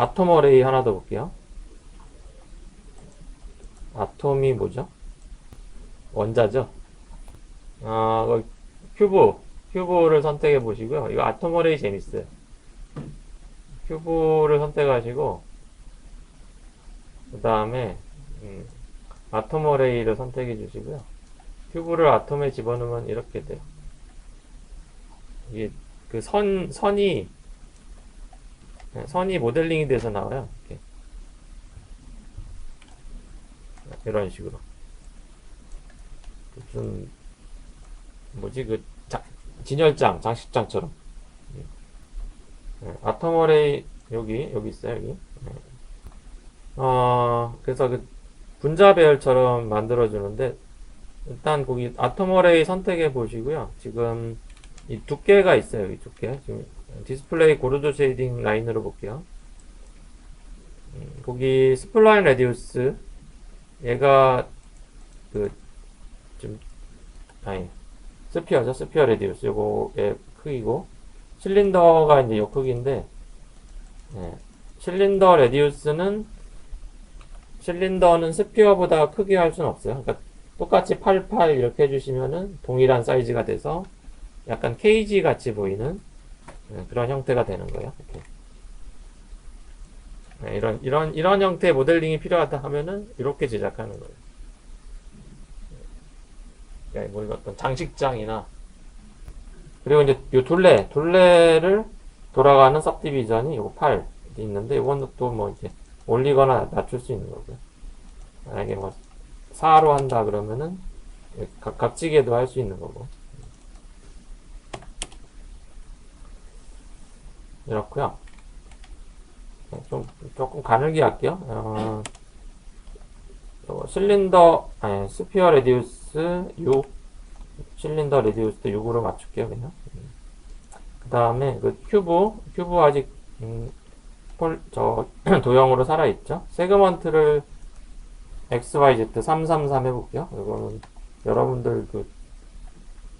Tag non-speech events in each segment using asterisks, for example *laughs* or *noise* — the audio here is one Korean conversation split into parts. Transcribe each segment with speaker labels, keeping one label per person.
Speaker 1: 아톰 어레이 하나 더 볼게요. 아톰이 뭐죠? 원자죠? 아, 그 큐브, 큐브를 선택해 보시고요. 이거 아톰 어레이 재밌어요. 큐브를 선택하시고, 그 다음에, 음, 아톰 어레이를 선택해 주시고요. 큐브를 아톰에 집어넣으면 이렇게 돼요. 이게 그 선, 선이, 네, 선이 모델링이 돼서 나와요. 이렇게. 이런 식으로. 무슨, 뭐지, 그, 자, 진열장, 장식장처럼. 네, 아톰 어레이, 여기, 여기 있어요, 여기. 네. 어, 그래서 그, 분자 배열처럼 만들어주는데, 일단 거기 아톰 어레이 선택해 보시고요. 지금 이 두께가 있어요. 이 두께. 지금 디스플레이 고르조 쉐이딩 라인으로 볼게요. 음, 거기 스플라인 레디우스 얘가 그 좀 아니 스피어죠. 스피어 레디우스 요거의 크기고 실린더가 이제 요 크기인데 네. 실린더 레디우스는 실린더는 스피어보다 크게 할 수는 없어요. 그러니까 똑같이 88 이렇게 해주시면은 동일한 사이즈가 돼서 약간 케이지 같이 보이는 네, 그런 형태가 되는 거예요. 이렇게. 네, 이런 이런 이런 형태의 모델링이 필요하다 하면은 이렇게 제작하는 거예요. 네, 뭐 어떤 장식장이나 그리고 이제 요 둘레 둘레를 돌아가는 섭디비전이 요거 8 있는데 이거는 또뭐 이제 올리거나 낮출 수 있는 거고요. 만약에 뭐 4로 한다 그러면은 각, 각지게도 할 수 있는 거고 이렇고요. 네, 좀 조금 가늘게 할게요. 어, 요거 실린더 아니 스피어 레디우스 6 실린더 레디우스 6으로 맞출게요 그냥. 그 다음에 그 큐브 큐브 아직 음, 폴, 저 *clears throat* 도형으로 살아있죠? 세그먼트를 XYZ 333 해볼게요. 이거는 여러분들 그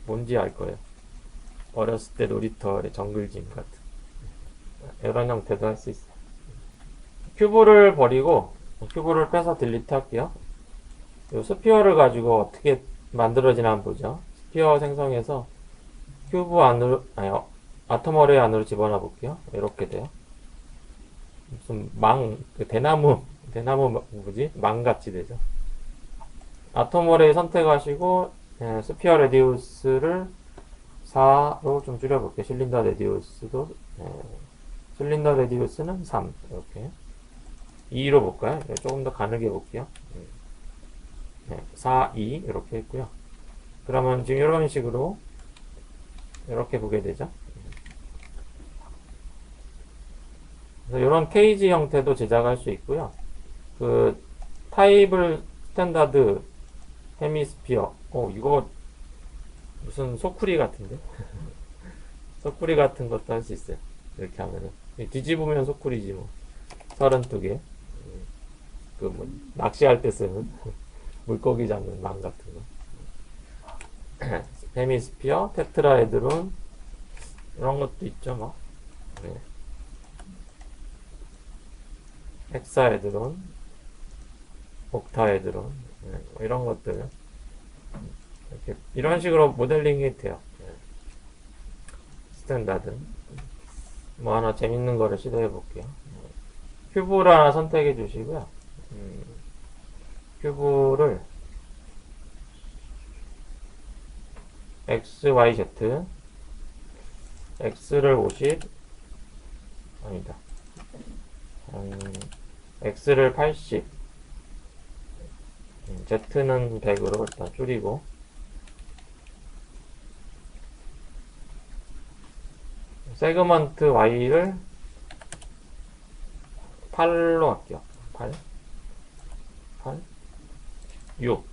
Speaker 1: 뭔지 알 거예요. 어렸을 때 놀이터의 정글짐 같은 이런 형태도 할 수 있어요. 큐브를 버리고 큐브를 빼서 딜리트 할게요. 이 스피어를 가지고 어떻게 만들어지나 한번 보죠. 스피어 생성해서 큐브 안으로 아니 어, 아톰 어레이 안으로 집어넣어 볼게요. 이렇게 돼요. 무슨 망, 그 대나무 대나무 뭐- 뭐지? 망같이 되죠. 아톰 어레이 선택하시고 예, 스피어 레디우스를 4로 좀 줄여볼게요. 실린더 레디우스도 예, 실린더 레디우스는 3 이렇게 2로 볼까요? 예, 조금 더 가늘게 볼게요. 예, 4, 2 이렇게 했고요. 그러면 지금 이런 식으로 이렇게 보게 되죠. 그래서 이런 케이지 형태도 제작할 수 있고요. 그 타입을 스탠다드 헤미스피어 어 이거 무슨 소쿠리 같은데 *laughs* 소쿠리 같은 것도 할 수 있어요 이렇게 하면은 뒤집으면 소쿠리지 뭐 32개 그 뭐 낚시할 때 쓰는 *laughs* 물고기 잡는 망 같은 거 *clears throat* 헤미스피어 테트라헤드론 이런 것도 있죠 뭐 네. 헥사헤드론 옥타헤드론 네, 뭐 이런 것들 이렇게 이런 식으로 모델링이 돼요. 네. 스탠다드 뭐 하나 재밌는 거를 시도해 볼게요. 큐브를 하나 선택해 주시고요. 음, 큐브를 x, y, z x를 50 아니다. 음, x를 80 음, Z는 100으로 일단 줄이고 세그먼트 Y를 8로 할게요. 8 8 6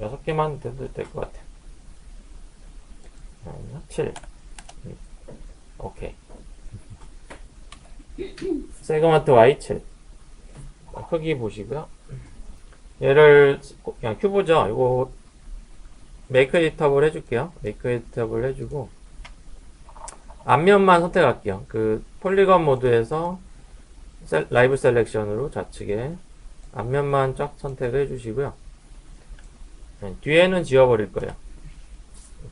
Speaker 1: 6개만 돼도 될 것 같아요. 7 음, 오케이. 세그먼트 Y7 크기 보시고요. 얘를 그냥 큐브죠. 이거 메이크 에디터블 해줄게요. 메이크 에디터블 해주고 앞면만 선택할게요. 그 폴리건 모드에서 셀- 라이브 셀렉션으로 좌측에 앞면만 쫙 선택을 해주시고요. 네, 뒤에는 지워버릴 거예요.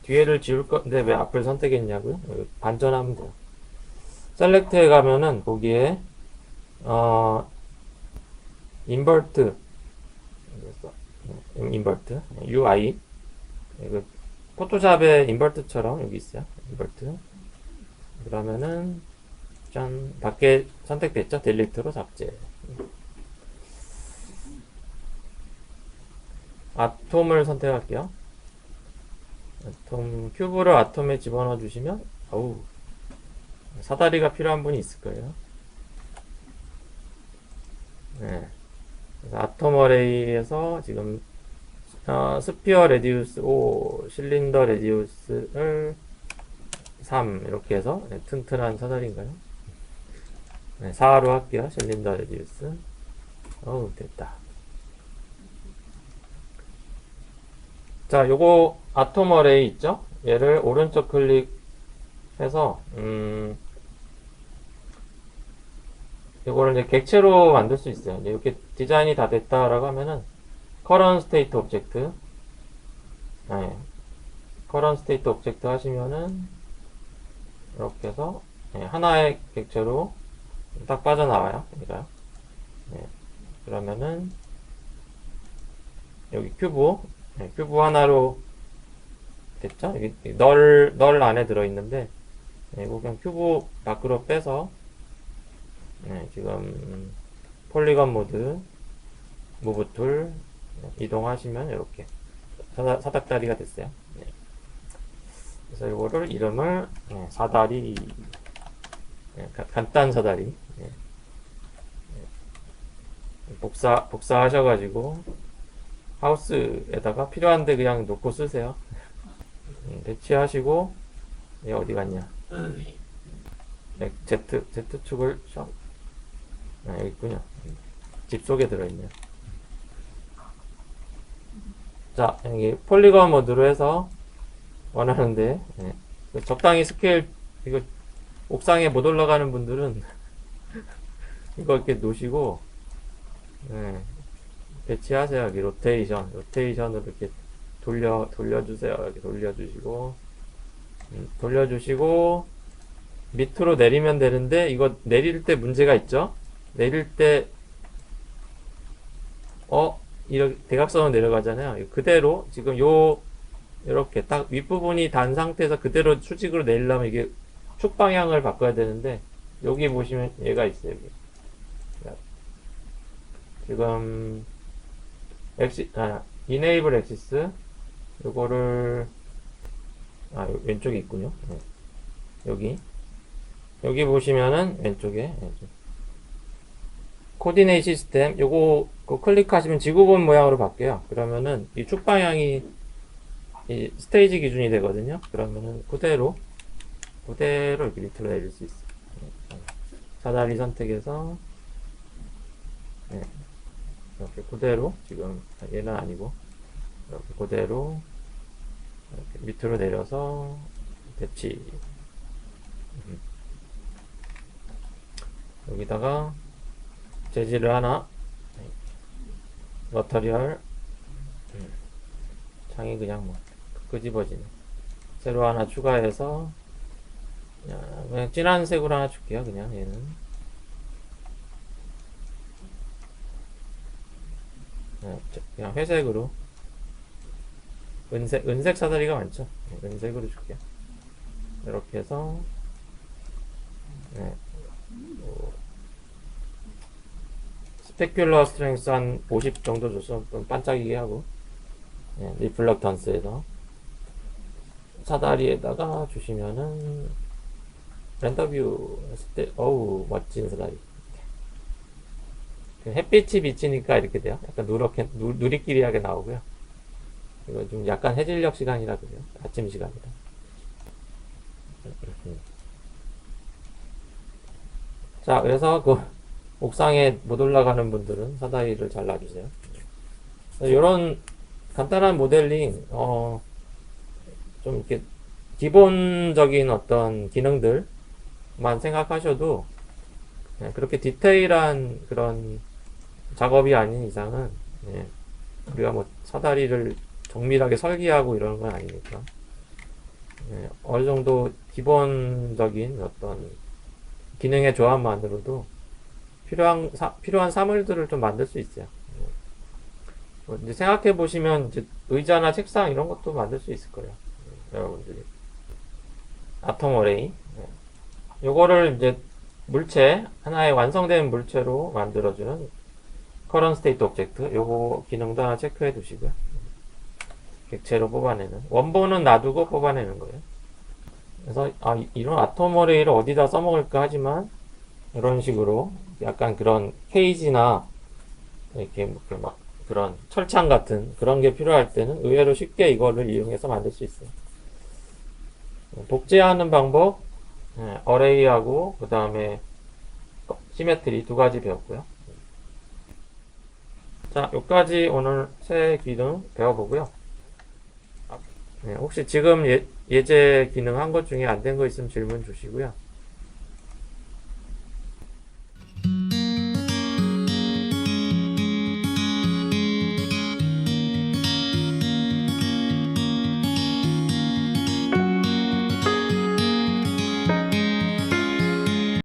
Speaker 1: 뒤에를 지울 건데 왜 앞을 선택했냐고요? 여기 반전하면 돼요. 셀렉트에 가면은 거기에 어 인버트 인버트 UI 이거 포토샵의 인버트처럼 여기 있어요. 인버트 그러면은 짠 밖에 선택됐죠? 딜리트로 삭제. 아톰을 선택할게요. 아톰 큐브를 아톰에 집어넣어 주시면 어우 사다리가 필요한 분이 있을 거예요. 네. 아톰 어레이에서 지금 어, 스피어 레디우스 5, 실린더 레디우스를 3 이렇게 해서 네, 튼튼한 사다리인가요? 네, 4로 할게요. 실린더 레디우스. 어우 됐다. 자, 요거 아톰 어레이 있죠? 얘를 오른쪽 클릭해서 음 요거를 이제 객체로 만들 수 있어요. 이렇게 디자인이 다 됐다라고 하면은 current state 네. current state 하시면은 이렇게 해서 네, 하나의 객체로 딱 빠져나와요. 그러니까요. 네. 그러면은 여기 큐브 네, 큐브 하나로 됐죠? 여기 널, 널 안에 들어있는데 네, 이거 그냥 큐브 밖으로 빼서 네, 지금 폴리건 모드 무브 툴 네, 이동하시면 이렇게 사다, 사닥다리가 됐어요. 네. 그래서 이거를 이름을 네, 사다리 네, 가- 간단 사다리 네. 네. 복사 복사하셔가지고 하우스에다가 필요한데 그냥 놓고 쓰세요. 음, 배치하시고 얘 어디 갔냐? 네, Z Z 축을 샥 아, 여기 있군요. 집 속에 들어있네요. 자, 여기 폴리건 모드로 해서 원하는데 예. 그 적당히 스케일 이거 옥상에 못 올라가는 분들은 *laughs* 이거 이렇게 놓으시고 예. 배치하세요. 여기 로테이션, 로테이션으로 이렇게 돌려 돌려주세요. 이렇게 돌려주시고 음, 돌려주시고 밑으로 내리면 되는데 이거 내릴 때 문제가 있죠. 내릴 때 어, 이렇게 대각선으로 내려가잖아요. 그대로 지금 요 이렇게 딱 윗부분이 단 상태에서 그대로 수직으로 내리려면 이게 축 방향을 바꿔야 되는데 여기 보시면 얘가 있어요. 지금 엑시 아 이네이블 엑시스 요거를 아 요- 왼쪽에 있군요. 네. 여기 여기 보시면은 왼쪽에 예, 좀 코디네이 시스템 요거 그 클릭하시면 지구본 모양으로 바뀌어요. 그러면은 이 축 방향이 이 스테이지 기준이 되거든요. 그러면은 그대로 그대로 이렇게 밑으로 내릴 수 있어요. 네. 사다리 선택해서 네. 이렇게 그대로 지금 얘는 아니고 이렇게 그대로 이렇게 밑으로 내려서 배치 음. 여기다가 재질을 하나 머터리얼 음. 창이 그냥 뭐 끄집어지네 새로 하나 추가해서 그냥, 진한 색으로 하나 줄게요 그냥 얘는. 네, 저- 그냥 회색으로. 은색 은색 사다리가 많죠. 네, 은색으로 줄게요. 이렇게 해서 네. 뭐, 스페큘러 스트렝스 한 50 정도 줘서 좀 반짝이게 하고 네, 리플럭턴스에서 사다리에다가 주시면은 렌더뷰 했을 때 어우 멋진 사다리. 그 햇빛이 비치니까 이렇게 돼요. 약간 누렇게 누, 누리끼리하게 나오고요. 이거 좀 약간 해질녘 시간이라 그래요. 아침 시간이라. 자 그래서 그 옥상에 못 올라가는 분들은 사다리를 잘라주세요. 이런 간단한 모델링 어, 좀 이렇게 기본적인 어떤 기능들만 생각하셔도 예, 그렇게 디테일한 그런 작업이 아닌 이상은 예, 우리가 뭐 사다리를 정밀하게 설계하고 이러는 건 아니니까 예, 어느 정도 기본적인 어떤 기능의 조합만으로도 필요한 사, 필요한 사물들을 좀 만들 수 있어요. 예. 뭐 생각해 보시면 의자나 책상 이런 것도 만들 수 있을 거예요. 예, 여러분들이 아톰 어레이 예. 요거를 이제 물체 하나의 완성된 물체로 만들어주는 커런 스테이트 오브젝트 요거 기능도 하나 체크해 두시고요. 객체로 뽑아내는 원본은 놔두고 뽑아내는 거예요. 그래서 아, 이- 이런 아톰 어레이를 어디다 써먹을까 하지만 이런 식으로 약간 그런 케이지나 이렇게 뭐 이렇게 막 그런 철창 같은 그런 게 필요할 때는 의외로 쉽게 이거를 이용해서 만들 수 있어요. 복제하는 방법 예, 어레이하고 그 다음에 시메트리 두 가지 배웠고요. 자, 여기까지 오늘 새 기능 배워보고요. 아, 네, 혹시 지금 예, 예제 기능 한 것 중에 안 된 거 있으면 질문 주시고요.